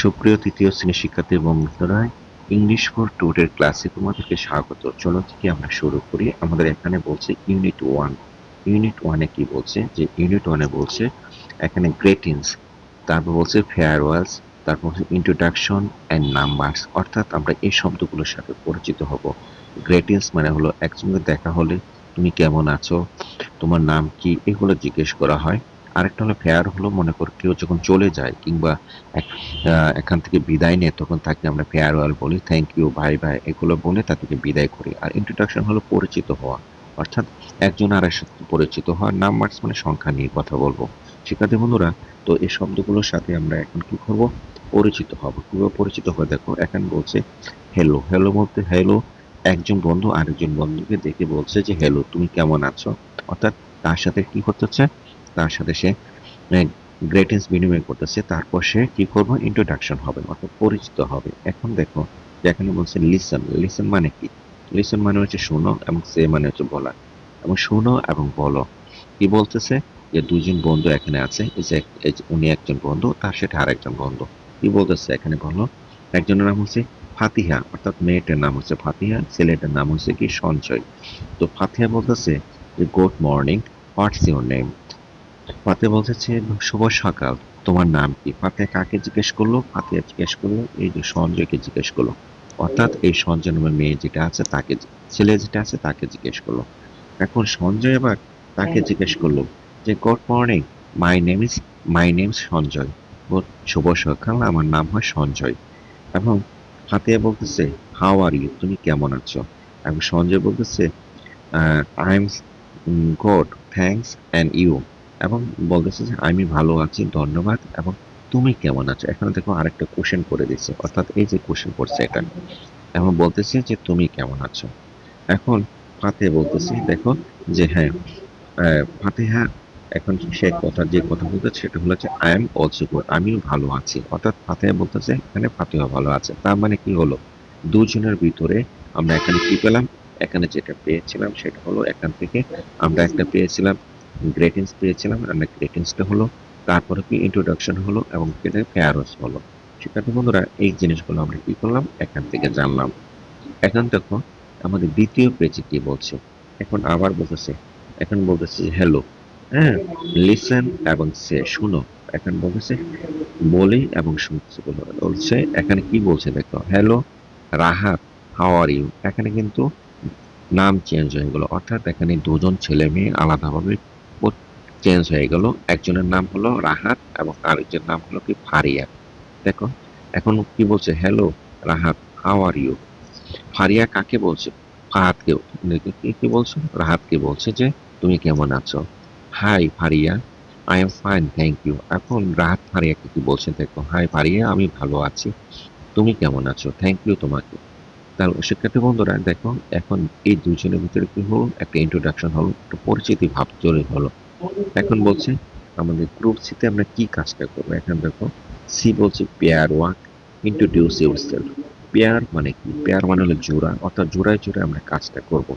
সুপ্রিয় তৃতীয় শ্রেণির শিক্ষার্থী বন্ধুরা ইংলিশ ফর টুডের ক্লাসে তোমাদেরকে স্বাগত। চলো থেকে আমরা শুরু করি। আমাদের এখানে বলছে ইউনিট ওয়ান ইউনিট ওয়ানে কি বলছে? যে ইউনিট ওয়ানে বলছে, এখানে গ্রেটিংস তারপর বলছে ফেয়ারওয়েলস তারপর হচ্ছে ইন্ট্রোডাকশন অ্যান্ড নাম্বারস অর্থাৎ আমরা এই শব্দগুলোর সাথে পরিচিত হব। গ্রেটিংস মানে হলো একসঙ্গে দেখা হলে তুমি কেমন আছো, তোমার নাম কি, এগুলো জিজ্ঞেস করা হয়। আরেকটা হলো ফেয়ার হলো, মনে কর কেউ যখন চলে যায় কিংবা এখান থেকে বিদায় নেয়, তখন তাকে আমরা ফেয়ারওয়েল বলি থ্যাংক ইউ ভাই ভাই এগুলো বলে তাদেরকে বিদায় করি। আর ইন্ট্রোডাকশন হলো পরিচিত হওয়া। অর্থাৎ একজন আর সাথে পরিচিত হওয়া নাম্বারস মানে সংখ্যা নিয়ে কথা বলব। শিক্ষার্থী বন্ধুরা, তো এই শব্দগুলোর সাথে আমরা এখন কি করব? পরিচিত হব। কীভাবে পরিচিত হয়ে দেখো, এখন বলছে হ্যালো হ্যালো বলতে হ্যালো একজন বন্ধু আরেকজন বন্ধুকে দেখে বলছে যে হ্যালো তুমি কেমন আছো? অর্থাৎ তার সাথে কি করতেছে তার সাথে সে গ্রেটেন্স বিনিময় করতেছে। তারপর সে কি করব? ইন্ট্রোডাকশন হবে, অর্থাৎ পরিচিত হবে। এখন দেখো যেখানে বলছে লিসন লিসন মানে কি? লিসন মানে হচ্ছে শোনো এবং সে মানে হচ্ছে বলা। এবং শোনো এবং বলো। কি বলতেছে? যে দুজন বন্ধু এখানে আছে উনি একজন বন্ধু, তার সেটা আরেকজন বন্ধু। কি বলতেছে এখানে বলো? একজনের নাম হচ্ছে ফাতিহা, অর্থাৎ মেয়েটার নাম হচ্ছে ফাতিহা, ছেলেটার নাম হচ্ছে কি সঞ্চয় তো ফাতিহা বলতেছে যে good morning what's your name ফাতে বলতেছে শুভ সকাল। তোমার নাম কি? ফাতে কাকে জিজ্ঞেস করল? ফাতিয়া জিজ্ঞেস করল, এই যে সঞ্জয়কে জিজ্ঞেস করল। অর্থাৎ এই সঞ্জয় নামের মেয়ে যেটা আছে, তাকে ছেলে যেটা আছে, তাকে জিজ্ঞেস করল। এখন সঞ্জয় আবার তাকে জিজ্ঞেস করল যে good morning my name is my name Sanjay. শুভ সকাল, আমার নাম হয় সঞ্জয়। এবং ফাতিয়া বলতেছে হাউ আর ইউ তুমি কেমন আছো? এবং সঞ্জয় বলতেছে I am good thanks and you এবং বলতেছে যে, আমি ভালো আছি, ধন্যবাদ, এবং তুমি কেমন আছো? এখানে দেখো আরেকটা কোশ্চেন করে দিচ্ছে অর্থাৎ এই যে কোশ্চেন করছে এটা। এখন বলতেছে যে, তুমি কেমন আছো? এখন ফাতে বলতেছি, দেখো যে হ্যাঁ ফাতেহা এখন সে কথা, যে কথা বলতে সেটা হলো যে আই এম অলসো গুড আমিও ভালো আছি। অর্থাৎ ফাতেহা বলতেছে, এখানে ফাতেহা ভালো আছে। তার মানে কি হলো? দুজনের ভিতরে আমরা এখানে কি পেলাম? এখানে যেটা পেয়েছিলাম সেটা হলো এখান থেকে আমরা একটা পেয়েছিলাম গ্রেটিংস পেয়েছিলাম আমরা গ্রেটিংসটা হলো, তারপরে কি ইন্ট্রোডাকশন হলো, এবং ফেয়ারস হলো। শিক্ষার্থী বন্ধুরা, এই জিনিসগুলো আমরা কী করলাম? এখান থেকে জানলাম। এখন দেখো, আমাদের দ্বিতীয় পেজে কি বলছে? এখন আবার বলতেছে, এখন বলতেছে হ্যালো হ্যাঁ লিসেন এবং সে শুনো। এখন বলতেছে, বলি এবং শুনতেছে বলো- বলছে, এখানে কি বলছে দেখো? Hello Rahat how are you এখানে কিন্তু নাম চেঞ্জ হয়ে গেল। অর্থাৎ এখানে দুজন ছেলে মেয়ে আলাদাভাবে চেঞ্জ হয়ে গেল। একজনের নাম হলো রাহাত এবং আরেকজনের নাম হলো কি ফারিয়া। দেখো, এখন কি বলছে? Hello Rahat how are you Faria কাকে বলছে? ফাহাদকে কি বলছে? রাহাতকে বলছে যে, তুমি কেমন আছো? Hi Faria I am fine thank you এখন রাহাত ফারিয়াকে কি বলছে? দেখো হাই ফারিয়া, আমি ভালো আছি। তুমি কেমন আছো? থ্যাংক ইউ তোমাকে। তাহলে শিক্ষার্থী বন্ধুরা, দেখো, এখন এই দুজনের ভিতরে কি হলো? একটা ইন্ট্রোডাকশন হলো, একটা পরিচিতি ভাব চলে হলো। এখন বলছে, আমাদের গ্রুপ সিতে আমরা কি কাজটা করব? এখন দেখো সি বলছে pair work introduce yourself pair মানে কি? পেয়ার মানে হলো জোড়া, অর্থাৎ জোড়ায় জোড়ায় আমরা কাজটা করব।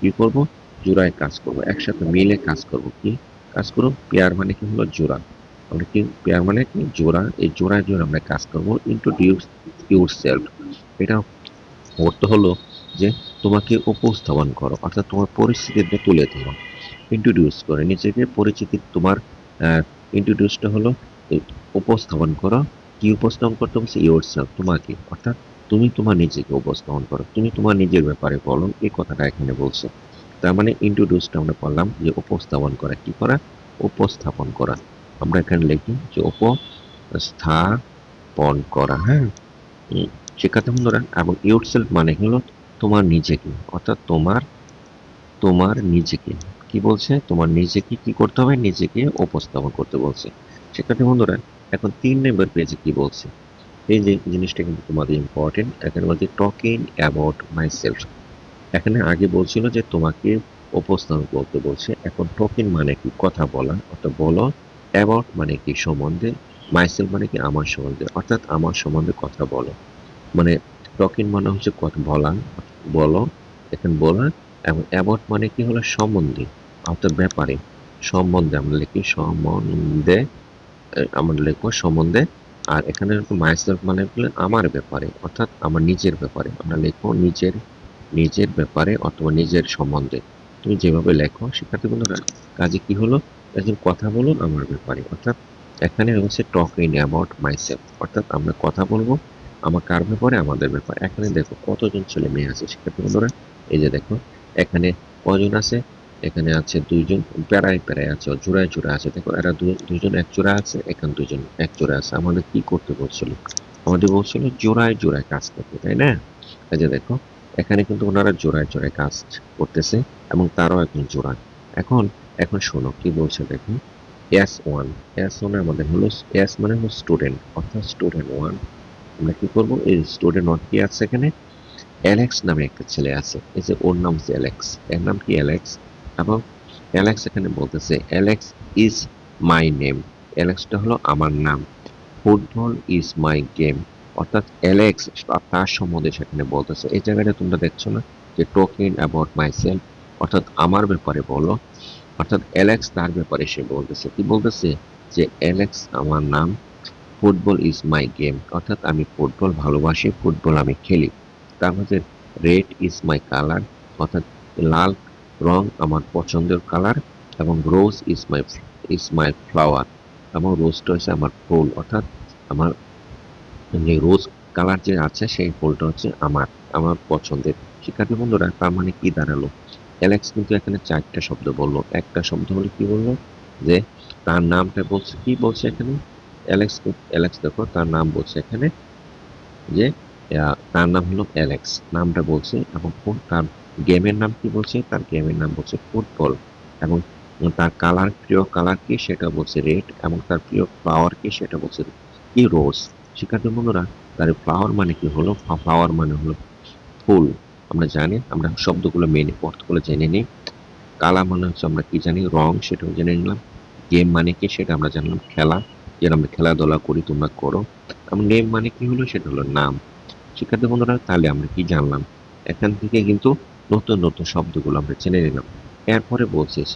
কি করব? জোড়ায় কাজ করব। একসাথে মিলে কাজ করব। কি? কাজ করব পেয়ার মানে কি হলো? জোড়া। আমরা কি পেয়ার মানে কি? জোড়া। এই জোড়ায় জোড়া আমরা কাজ করব। ইন্ট্রোডিউস ইউর সেলফ এটা অর্থ হলো যে তোমাকে উপস্থাপন করো, অর্থাৎ তোমার পরিস্থিতিটা তুলে ধরো। ইন্ট্রোডিউস করে নিজেকে, পরিচিতি তোমার ইন্ট্রোডিউসটা হলো উপস্থাপন করো। কি উপস্থাপন করতে বলছে? ইউর সেলফ তোমাকে। অর্থাৎ তুমি তোমার নিজেকে উপস্থাপন করো। তুমি তোমার নিজের ব্যাপারে বলো এই কথাটা এখানে বলছে। তার মানে ইন্ট্রোডিউসটা আমরা বললাম যে উপস্থাপন করা। কি করা? উপস্থাপন করা। আমরা এখানে লিখি যে উপস্থাপন করা হ্যাঁ? শিক্ষার্থী বন্ধুরা, এবং ইউর সেলফ মানে হলো তোমার নিজেকে, অর্থাৎ তোমার তোমার নিজেকে। কি বলছে? তোমার নিজেকে কি করতে হবে? নিজেকে উপস্থাপন করতে বলছে। শিক্ষার্থী বন্ধুরা, এখন তিন নম্বর পেজে কি বলছে? এই যে জিনিসটা কিন্তু তোমাদের ইম্পর্টেন্ট এখানে বলছে টকিং অ্যাবাউট মাই সেলফ এখানে আগে বলছিল যে তোমাকে উপস্থাপন করতে বলছে। এখন টকিং মানে কি? কথা বলা। অর্থাৎ বলো অ্যাবাউট মানে কি? সম্বন্ধে। মাইসেলফ মানে কি? আমার সম্বন্ধে। অর্থাৎ আমার সম্বন্ধে কথা বলো। মানে টকিং মানে হচ্ছে কথা বলা, বলো। এখন বলা, এবং অ্যাবাউট মানে কি? হলো সম্বন্ধে। অর্থাৎ ব্যাপারে সম্বন্ধে আমরা লিখি সম্বন্ধে আমরা লিখব সম্বন্ধে। আর এখানে মাইসেলফ মানে আমার ব্যাপারে, অর্থাৎ আমার নিজের ব্যাপারে। আমরা লেখো নিজের নিজের ব্যাপারে অথবা নিজের সম্বন্ধে। তুমি যেভাবে লেখো, শিক্ষার্থী বন্ধুরা, কাজে কি হলো? একজন কথা বলুন আমার ব্যাপারে। অর্থাৎ এখানে হচ্ছে টক ইন অ্যাবাউট মাইসেলফ অর্থাৎ আমরা কথা বলব আমার কার ব্যাপারে? আমাদের ব্যাপারে। এখানে দেখো কতজন ছেলে মেয়ে আছে, শিক্ষার্থী বন্ধুরা। এই যে দেখো, এখানে কজন আছে? এখানে আছে দুইজন প্যারায় প্যারায় আছে জোড়ায় জোড়া আছে। দেখো, এরা দু- দুইজন এক জোড়া আছে, এখানে দুইজন এক জোড়া আছে। আমাদের কি করতে বলছিল? আমাদের বলছিল জোড়ায় জোড়ায় কাজ করতে, তাই না? এই যে দেখো, এখানে কিন্তু ওনারা জোড়ায় জোড়ায় কাজ করতেছে এবং তারও একজন জোড়া। এখন এখন শোনো, কি বলছে দেখো? এস ওয়ান এস ওয়ান আমাদের হলো, এস মানে হলো স্টুডেন্ট, অর্থাৎ স্টুডেন্ট ওয়ান। আমরা কি করব? এই স্টুডেন্ট ওয়ান কি আছে এখানে? অ্যালেক্স নামে একটা ছেলে আছে, এই যে ওর নাম হচ্ছে অ্যালেক্স। এর নাম কি অ্যালেক্স? এবং অ্যালেক্স এখানে বলতেছে অ্যালেক্স ইজ মাই নেম অ্যালেক্সটা হলো আমার নাম। ফুটবল ইজ মাই গেম অর্থাৎ অ্যালেক্স তার সম্বন্ধে সেখানে বলতেছে। এই জায়গাটা তোমরা দেখছ না? যে টোকেন অ্যাবাউট মাই সেলফ অর্থাৎ আমার ব্যাপারে বলো। অর্থাৎ অ্যালেক্স তার ব্যাপারে সে বলতেছে। কি বলতেছে? যে অ্যালেক্স আমার নাম। ফুটবল ইজ মাই গেম অর্থাৎ আমি ফুটবল ভালোবাসি ফুটবল আমি খেলি। তার মধ্যে রেড ইজ মাই কালার অর্থাৎ লাল রং আমার পছন্দের কালার এবং rose is my is my flower এবং রোজটা হচ্ছে আমার ফুল, অর্থাৎ আমার যে রোজ কালার যে আছে সেই ফুলটা হচ্ছে আমার আমার পছন্দের। শিক্ষার্থী বন্ধুরা, তার মানে কি দাঁড়াল? অ্যালেক্স কিন্তু এখানে চারটা শব্দ বলল। একটা শব্দ হলো কি বলল? যে তার নামটা বলছে, কি বলছে এখানে? অ্যালেক্স অ্যালেক্স দেখো, তার নাম বলছে এখানে যে তার নাম হলো অ্যালেক্স। নামটা বলছে এবং তার গেমের নাম কি বলছে? তার গেমের নাম বলছে ফুটবল। এবং তার কালার, প্রিয় কালার কি সেটা বলছে রেড, এবং তার প্রিয় ফ্লাওয়ার কি সেটা বলছে কি রোজ শিক্ষার্থী বন্ধুরা, তার ফ্লাওয়ার মানে কি হলো? ফ্লাওয়ার মানে হলো ফুল। আমরা জানি, আমরা শব্দগুলো মেনে অর্থগুলো জেনে নিই। কালা মানে হচ্ছে আমরা কি জানি? রং, সেটাও জেনে নিলাম। গেম মানে কি সেটা আমরা জানলাম। খেলা, যেটা আমরা খেলাধুলা করি, তোমরা করো। এবং নেম মানে কি হলো? সেটা হলো নাম। শিক্ষার্থী বন্ধুরা, তাহলে আমরা কি জানলাম? এখান থেকে কিন্তু নতুন নতুন শব্দগুলো আমরা জেনে নিলাম। এরপরে বলছিস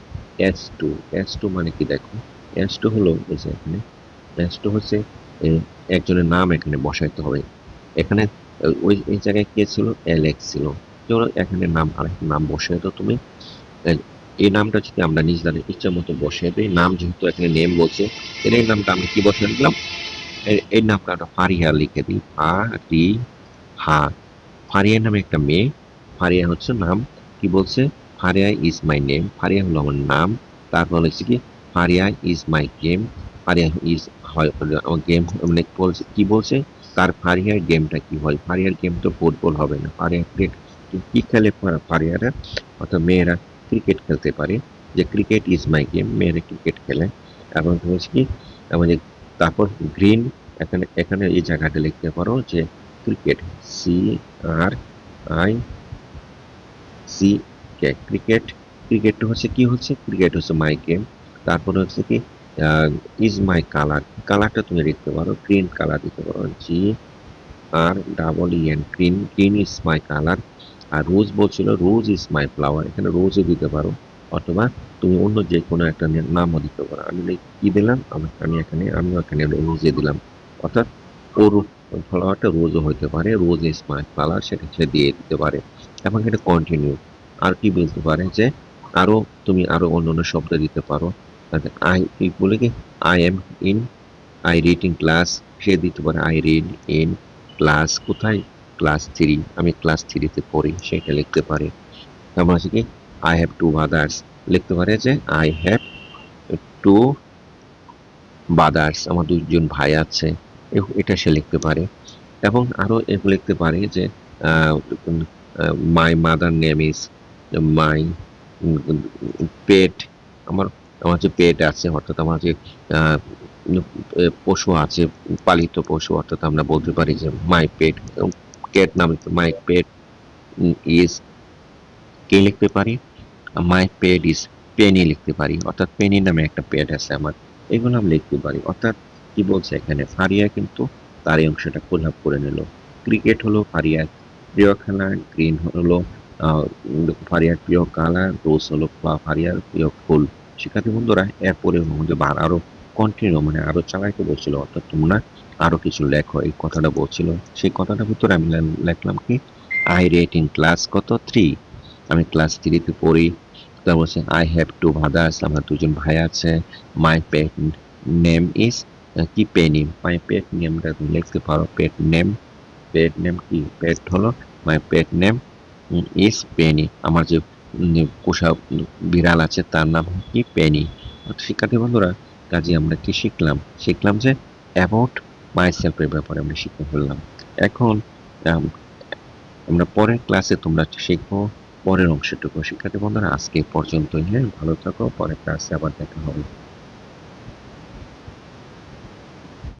এস টু এস টু মানে কি দেখো? এস টু হলো এই যে এখানে এস টু হচ্ছে একজনের নাম এখানে বসাইতে হবে। এখানে ওই, এই জায়গায় কে ছিল? অ্যালেক্স ছিল। ধরো এখানে নাম, আরেকটা নাম বসিয়ে দাও তুমি। এই নামটা যদি আমরা নিজেদের ইচ্ছা মতো বসিয়ে দিই, নাম যেহেতু এখানে নেম বলছে তাহলে এই নামটা আমরা কি বসিয়ে দিলাম? এই নামটা ফারিয়া লিখে দিই। ফারি হা ফারিয়া নামে একটা মেয়ে ফারিয়া হচ্ছে নাম, কি বলছে? Faria is my name Faria হলো আমার নাম, তারপর হচ্ছে কি? Faria is my game Faria is হয় গেম মানে বলছে, কি বলছে? তার ফারিয়ার গেমটা কি হয়? ফারিয়ার গেম তো ফুটবল হবে না। ফারিয়া ক্রিকেট কি খেলে ফারিয়ারা? অর্থাৎ মেয়েরা ক্রিকেট খেলতে পারে। যে ক্রিকেট ইজ মাই গেম মেয়েরা ক্রিকেট খেলে। এবং হচ্ছে কি? যে তারপর গ্রিন এখানে এখানে এই জায়গাটা লিখতে পারো যে cricket C R I C, K, cricket. ক্রিকেটটা হচ্ছে কি হচ্ছে? ক্রিকেট হচ্ছে মাই গেম তারপরে হচ্ছে কি ইজ মাই কালার কালারটা তুমি লিখতে পারো। গ্রিন কালার দিতে পারো। G R double E N green green is my colour R rose বলছিল রোজ ইজ মাই ফ্লাওয়ার এখানে রোজও দিতে পারো। অথবা তুমি অন্য যে কোনো একটা নামও দিতে পারো। আমি কি দিলাম? আমি আমি এখানে আমিও এখানে রোজে দিলাম। অর্থাৎ ওর ফ্লাওয়ারটা রোজও হতে পারে। রোজ ইজ মাই কালার সেটা সে দিয়ে দিতে পারে। এবং এটা কন্টিনিউ আর কি বলতে পারে যে, আরও তুমি আরও অন্য অন্য শব্দ দিতে পারো। আই কি বলে কি? I am in I read in class সে দিতে পারে আই রিড ইন ক্লাস কোথায়? ক্লাস থ্রি আমি ক্লাস থ্রিতে পড়ি, সেটা লিখতে পারে। তারপর আছে কি? আই হ্যাভ টু বাদার্স লিখতে পারে যে আই হ্যাভ টু বাদার্স আমার দুজন ভাই আছে। এটা সে লিখতে পারে। এবং আরও লিখতে পারে যে my mother name is my pet আমার আমার যে পেট আছে, অর্থাৎ আমার যে পশু আছে, পালিত পশু, অর্থাৎ আমরা বলতে পারি যে মাই পেট কেট নাম মাই পেট ইজ কে লিখতে পারি? মাই পেট ইজ পেনি লিখতে পারি, অর্থাৎ পেনি নামে একটা পেট আছে আমার, এগুলো আমি লিখতে পারি, অর্থাৎ কি বলছে এখানে, ফারিয়া কিন্তু তার এই অংশটা কোলাপ করে নিল ক্রিকেট হলো ফারিয়ার প্রিয় খেলা গ্রিন হলো ফারিয়ার প্রিয় কালার, রোজ হলো ফারিয়ার প্রিয় ফুল। শিক্ষার্থী বন্ধুরা, এরপরে আমাদের বার আরও কন্টিনিউ মানে আরও চালাইতে বলছিল, অর্থাৎ তোমরা আরও কিছু লেখো, এই কথাটা বলছিল। সেই কথাটার ভিতরে আমি লিখলাম কি আই রেট ইন ক্লাস কত? থ্রি আমি ক্লাস থ্রিতে পড়ি, তারপর বলছে আই হ্যাভ টু ভাদার্স আমার দুজন ভাই আছে মাই পেট নেম ইজ কি পেনি মাই পেট নেমটা তুমি লিখতে পারো পেট নেম পেট নেম কি? পেট হলো my pet name is Penny আমার যে পোষা বিড়াল আছে তার নাম কি? পেনি শিক্ষার্থী বন্ধুরা কাজে আমরা কি শিখলাম? শিখলাম যে অ্যাবাউট মাই সেলফের ব্যাপারে আমরা শিখতে পারলাম এখন আম, আমরা পরের ক্লাসে তোমরা শিখব পরের অংশটুকু। শিক্ষার্থী বন্ধুরা আজকে এই পর্যন্তই। হ্যাঁ ভালো থাকো। পরের ক্লাসে আবার দেখা হবে।